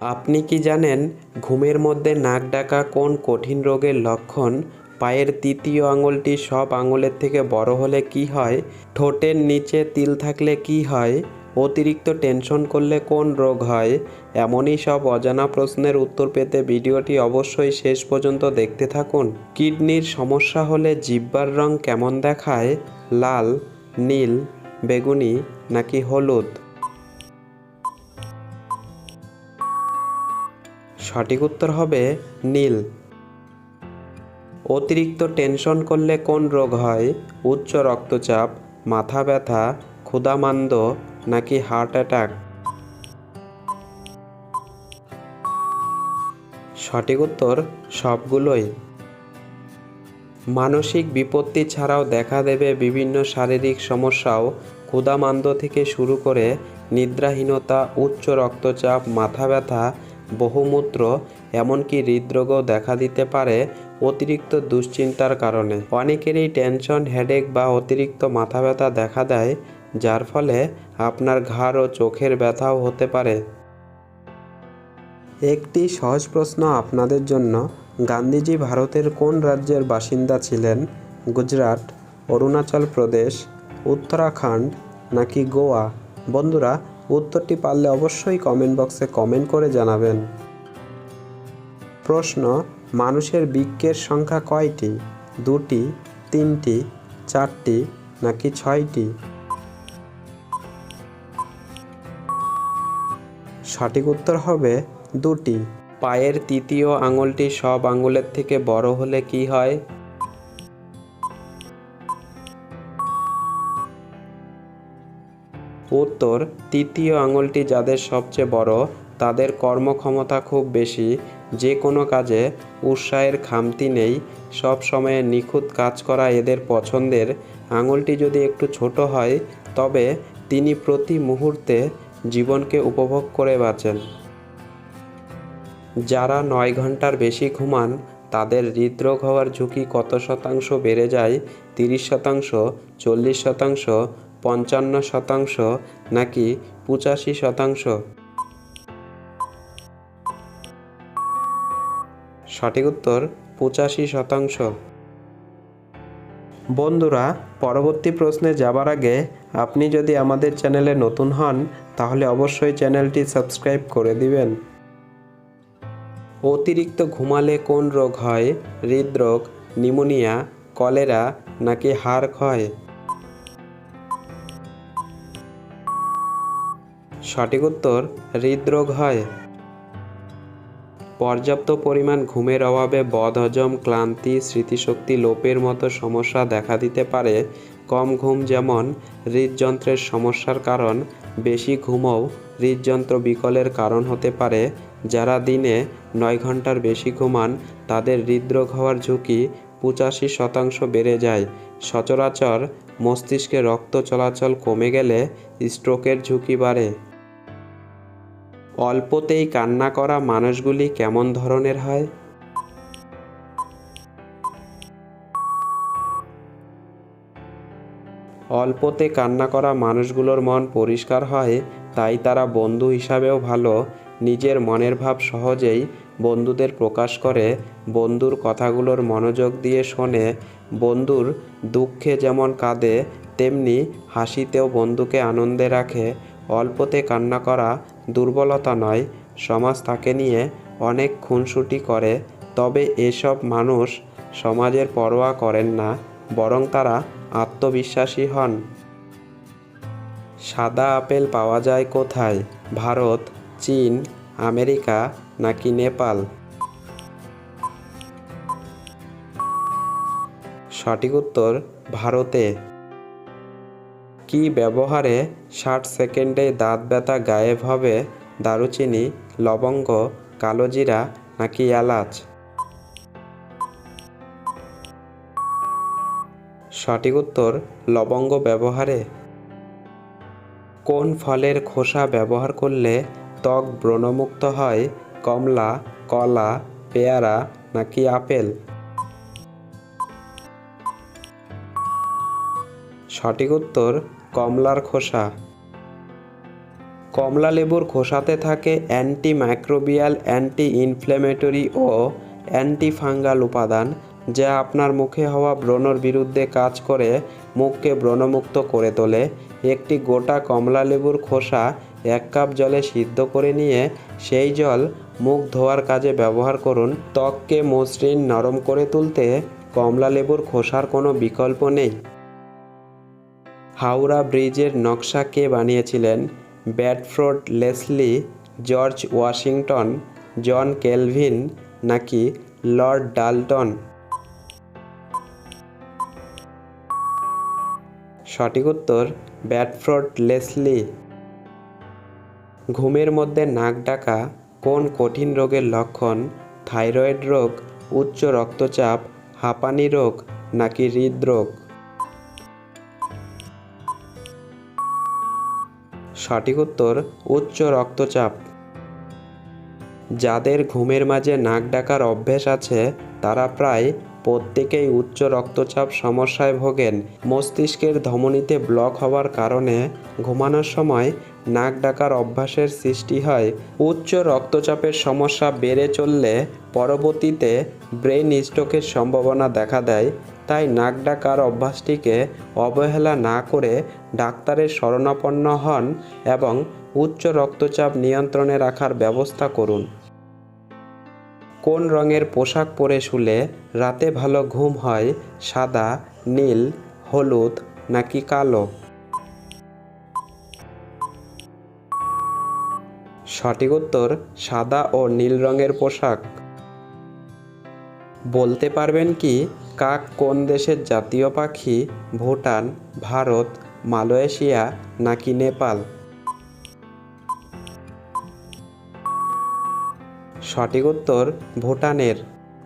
আপনি কি জানেন ঘুমের মধ্যে নাক ডাকা কোন কঠিন রোগের লক্ষণ? পায়ের তৃতীয় আঙুলটি সব আঙুলের থেকে বড় হলে কি হয়? ঠোঁটের নিচে তিল থাকলে কি হয়? অতিরিক্ত টেনশন করলে কোন রোগ হয়? এমনই সব অজানা প্রশ্নের উত্তর পেতে ভিডিওটি অবশ্যই শেষ পর্যন্ত দেখতে থাকুন। কিডনির সমস্যা হলে জিহ্বার রং কেমন দেখায়? লাল, নীল, বেগুনি নাকি হলুদ? সঠিক উত্তর হবে নীল। অতিরিক্ত টেনশন করলে কোন রোগ হয়? উচ্চ রক্তচাপ, মাথা ব্যথা, ক্ষুধামান্দ নাকি হার্ট অ্যাটাক? সঠিক উত্তর সবগুলোই। মানসিক বিপত্তি ছাড়াও দেখা দেবে বিভিন্ন শারীরিক সমস্যাও। ক্ষুধামান্দ থেকে শুরু করে নিদ্রাহীনতা, উচ্চ রক্তচাপ, মাথা ব্যথা বহুমূত্র, এমনকি হৃদরোগও দেখা দিতে পারে অতিরিক্ত দুশ্চিন্তার কারণে। অনেকেরই টেনশন, হেডেক বা অতিরিক্ত মাথা ব্যথা দেখা দেয়, যার ফলে আপনার ঘাড় ও চোখের ব্যথাও হতে পারে। একটি সহজ প্রশ্ন আপনাদের জন্য। গান্ধীজি ভারতের কোন রাজ্যের বাসিন্দা ছিলেন? গুজরাট, অরুণাচল প্রদেশ, উত্তরাখণ্ড নাকি গোয়া? বন্ধুরা উত্তরটি পারলে অবশ্যই কমেন্ট বক্সে কমেন্ট করে জানাবেন। প্রশ্ন, মানুষের বৃক্কের সংখ্যা কয়টি? দুটি, তিনটি, চারটি, নাকি ছয়টি? সঠিক উত্তর হবে দুটি। পায়ের তৃতীয় আঙুলটি সব আঙুলের থেকে বড় হলে কি হয়? উত্তর, তৃতীয় আঙুলটি যাদের সবচেয়ে বড়, তাদের কর্মক্ষমতা খুব বেশি। যে কোনো কাজে উৎসাহের খামতি নেই। সব সময়ে নিখুঁত কাজ করা এদের পছন্দের। আঙুলটি যদি একটু ছোট হয়, তবে তিনি প্রতি মুহূর্তে জীবনকে উপভোগ করে বাঁচেন। যারা নয় ঘণ্টার বেশি ঘুমান, তাদের হৃদরোগ হওয়ার ঝুঁকি কত শতাংশ বেড়ে যায়? তিরিশ শতাংশ, চল্লিশ শতাংশ পঞ্চান্ন শতাংশ নাকি পঁচাশি শতাংশ? সঠিক উত্তর, পঁচাশি শতাংশ। বন্ধুরা, পরবর্তী প্রশ্নে যাবার আগে আপনি যদি আমাদের চ্যানেলে নতুন হন, তাহলে অবশ্যই চ্যানেলটি সাবস্ক্রাইব করে দিবেন। অতিরিক্ত ঘুমালে কোন রোগ হয়? হৃদরোগ নিউমোনিয়া কলেরা নাকি হাড় ক্ষয়? সঠিক উত্তর, হৃদরোগ হয়। পর্যাপ্ত পরিমাণ ঘুমের অভাবে বদহজম, ক্লান্তি, স্মৃতিশক্তি, লোপের মতো সমস্যা দেখা দিতে পারে। কম ঘুম যেমন হৃদযন্ত্রের সমস্যার কারণ, বেশি ঘুমও হৃদযন্ত্র বিকলের কারণ হতে পারে। যারা দিনে নয় ঘণ্টার বেশি ঘুমান, তাদের হৃদরোগ হওয়ার ঝুঁকি পঁচাশি শতাংশ বেড়ে যায়। সচরাচর মস্তিষ্কে রক্ত চলাচল কমে গেলে স্ট্রোকের ঝুঁকি বাড়ে। অল্পতেই কান্না করা মানুষগুলি কেমন ধরনের হয়? অল্পতে কান্না করা মানুষগুলোর মন পরিষ্কার হয়, তাই তারা বন্ধু হিসাবেও ভালো। নিজের মনের ভাব সহজেই বন্ধুদের প্রকাশ করে। বন্ধুর কথাগুলোর মনোযোগ দিয়ে শোনে। বন্ধুর দুঃখে যেমন কাঁদে, তেমনি হাসিতেও বন্ধুকে আনন্দে রাখে। অল্পতে কান্না করা দুর্বলতা নয়, সমাজ তাকে নিয়ে অনেক খুনসুটি করে, তবে এসব মানুষ সমাজের পরোয়া করেন না, বরং তারা আত্মবিশ্বাসী হন। সাদা আপেল পাওয়া যায় কোথায়? ভারত, চীন, আমেরিকা নাকি নেপাল? সঠিক উত্তর, ভারতে। কি ব্যবহারে ষাট সেকেন্ডে দাঁত ব্যথা গায়েব হবে দারুচিনি, লবঙ্গ, কালোজিরা নাকি এলাচ? সঠিক উত্তর, লবঙ্গ ব্যবহারে। কোন ফলের খোসা ব্যবহার করলে ত্বক ব্রণমুক্ত হয়? কমলা, কলা, পেয়ারা নাকি আপেল? সঠিক উত্তর, কমলার খোসা। কমলা লেবুর খোসাতে থাকে অ্যান্টি মাইক্রোবিয়াল অ্যান্টি ইনফ্ল্যামেটরি ও অ্যান্টি ফাঙ্গাল উপাদান, যা আপনার মুখে হওয়া ব্রণর বিরুদ্ধে কাজ করে, মুখকে ব্রণমুক্ত করে তোলে। একটি গোটা কমলা লেবুর খোসা এক কাপ জলে সিদ্ধ করে নিয়ে, সেই জল মুখ ধোয়ার কাজে ব্যবহার করুন। ত্বককে মসৃণ নরম করে তুলতে কমলা লেবুর খোসার কোনো বিকল্প নেই। হাওড়া ব্রিজের নকশা কে বানিয়েছিলেন? Bedford Leslie, George Washington, John Calvin নাকি লর্ড ডালটন? সঠিক উত্তর, ব্যাডফোর্ড লেসলি। ঘুমের মধ্যে নাক ডাকা, কোন কঠিন রোগের লক্ষণ? থাইরয়েড রোগ, উচ্চ রক্তচাপ, হাঁপানি রোগ নাকি হৃদরোগ? সঠিক উত্তর উচ্চ রক্তচাপ। যাদের ঘুমের মাঝে নাক ডাকার অভ্যেস আছে, তারা প্রায় প্রত্যেকেই উচ্চ রক্তচাপ সমস্যায় ভোগেন। মস্তিষ্কের ধমনীতে ব্লক হওয়ার কারণে ঘুমানোর সময় নাক ডাকার অভ্যাসের সৃষ্টি হয়। উচ্চ রক্তচাপের সমস্যা বেড়ে চললে পরবর্তীতে ব্রেন স্ট্রোকের সম্ভাবনা দেখা দেয়। তাই নাক ডাকার অভ্যাসটিকে অবহেলা না করে ডাক্তারের শরণাপন্ন হন এবং উচ্চ রক্তচাপ নিয়ন্ত্রণে রাখার ব্যবস্থা করুন। কোন রঙের পোশাক পরে শুলে রাতে ভালো ঘুম হয়, সাদা, নীল, হলুদ নাকি কালো? সঠিক উত্তর, সাদা ও নীল রঙের পোশাক। বলতে পারবেন কি কাক কোন দেশের জাতীয় পাখি ভুটান, ভারত, মালয়েশিয়া নাকি নেপাল? সঠিক উত্তর, ভুটানের।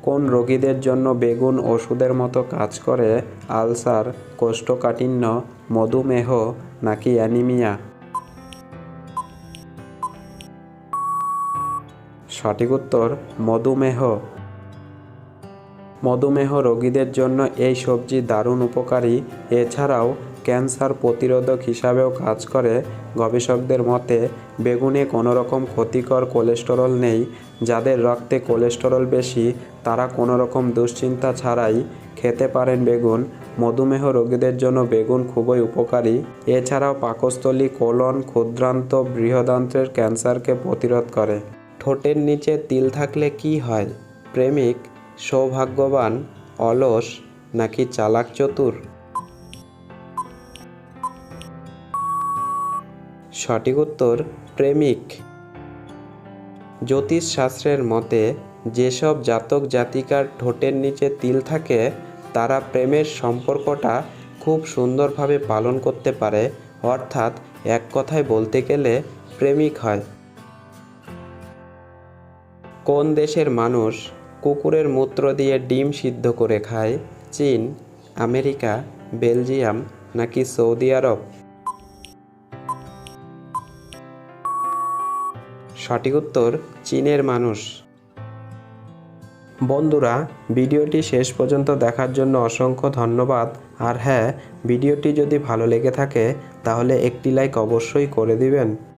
কোন রোগীদের জন্য বেগুন ওষুধের মতো কাজ করে আলসার, কোষ্ঠকাঠিন্য, মধুমেহ নাকি অ্যানিমিয়া? সঠিক উত্তর, মধুমেহ। মধুমেহ রোগীদের জন্য এই সবজি দারুণ উপকারী। এছাড়াও ক্যান্সার প্রতিরোধক হিসাবেও কাজ করে। গবেষকদের মতে, বেগুনে কোনো রকম ক্ষতিকর কোলেস্টেরল নেই। যাদের রক্তে কোলেস্টেরল বেশি, তারা কোনো রকম দুশ্চিন্তা ছাড়াই খেতে পারেন বেগুন। মধুমেহ রোগীদের জন্য বেগুন খুবই উপকারী। এছাড়াও পাকস্থলী কোলন, ক্ষুদ্রান্ত বৃহদান্ত্রের ক্যান্সারকে প্রতিরোধ করে। ঠোঁটের নিচে তিল থাকলে কি হয়? প্রেমিক সৌভাগ্যবান, অলস নাকি চালাক চতুর? সঠিক উত্তর, প্রেমিক। জ্যোতিষ শাস্ত্রের মতে, যেসব জাতক জাতিকার ঠোঁটের নিচে তিল থাকে, তারা প্রেমের সম্পর্কটা খুব সুন্দরভাবে পালন করতে পারে, অর্থাৎ এক কথায় বলতে গেলে প্রেমিক হয়। কোন দেশের মানুষ কুকুরের মূত্র দিয়ে ডিম সিদ্ধ করে খায় চীন, আমেরিকা, বেলজিয়াম নাকি সৌদি আরব? সঠিক উত্তর, চীনের মানুষ। বন্ধুরা, ভিডিওটি শেষ পর্যন্ত দেখার জন্য অসংখ্য ধন্যবাদ। আর হ্যাঁ ভিডিওটি যদি ভালো লেগে থাকে, তাহলে একটি লাইক অবশ্যই করে দিবেন।